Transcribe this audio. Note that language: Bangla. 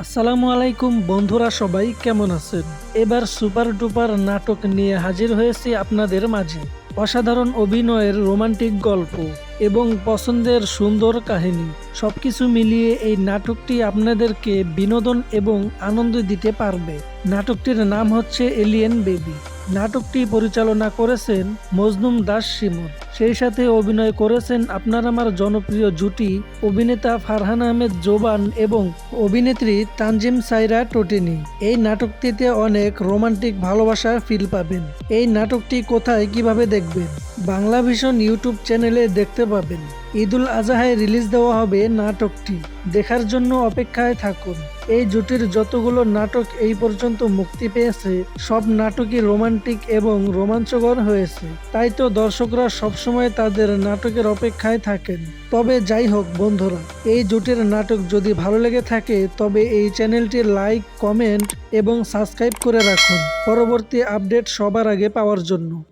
আসসালামু আলাইকুম বন্ধুরা সবাই, কেমন আছেন? এবার সুপার ডুপার নাটক নিয়ে হাজির হয়েছি আপনাদের মাঝে। অসাধারণ অভিনয়ের রোমান্টিক গল্প এবং পছন্দের সুন্দর কাহিনী। সবকিছু মিলিয়ে এই নাটকটি আপনাদেরকে বিনোদন এবং আনন্দ দিতে পারবে। নাটকটির নাম হচ্ছে এলিয়েন বেবি। নাটকটি পরিচালনা করেছেন মজনুম দাস সিমন সেই সাথে অভিনয় করেছেন আপনার আমার জনপ্রিয় জুটি অভিনেতা ফারহান আহমেদ জোবান এবং অভিনেত্রী তানজিম সাইরা টোটিনি। এই নাটকটিতে অনেক রোমান্টিক ভালোবাসা ফিল পাবেন। এই নাটকটি কোথায় কীভাবে দেখবেন? বাংলা ভীষণ ইউটিউব চ্যানেলে দেখতে পাবেন। ঈদুল আজহায় রিলিজ দেওয়া হবে নাটকটি। দেখার জন্য অপেক্ষায় থাকুন। এই জুটির যতগুলো নাটক এই পর্যন্ত মুক্তি পেয়েছে, সব নাটকই রোমান্টিক এবং রোমাঞ্চকর হয়েছে। তাই তো দর্শকরা সবসময় তাদের নাটকের অপেক্ষায় থাকেন। তবে যাই হোক বন্ধুরা, এই জুটির নাটক যদি ভালো লেগে থাকে, তবে এই চ্যানেলটি লাইক, কমেন্ট এবং সাবস্ক্রাইব করে রাখুন। পরবর্তী আপডেট সবার আগে পাওয়ার জন্য।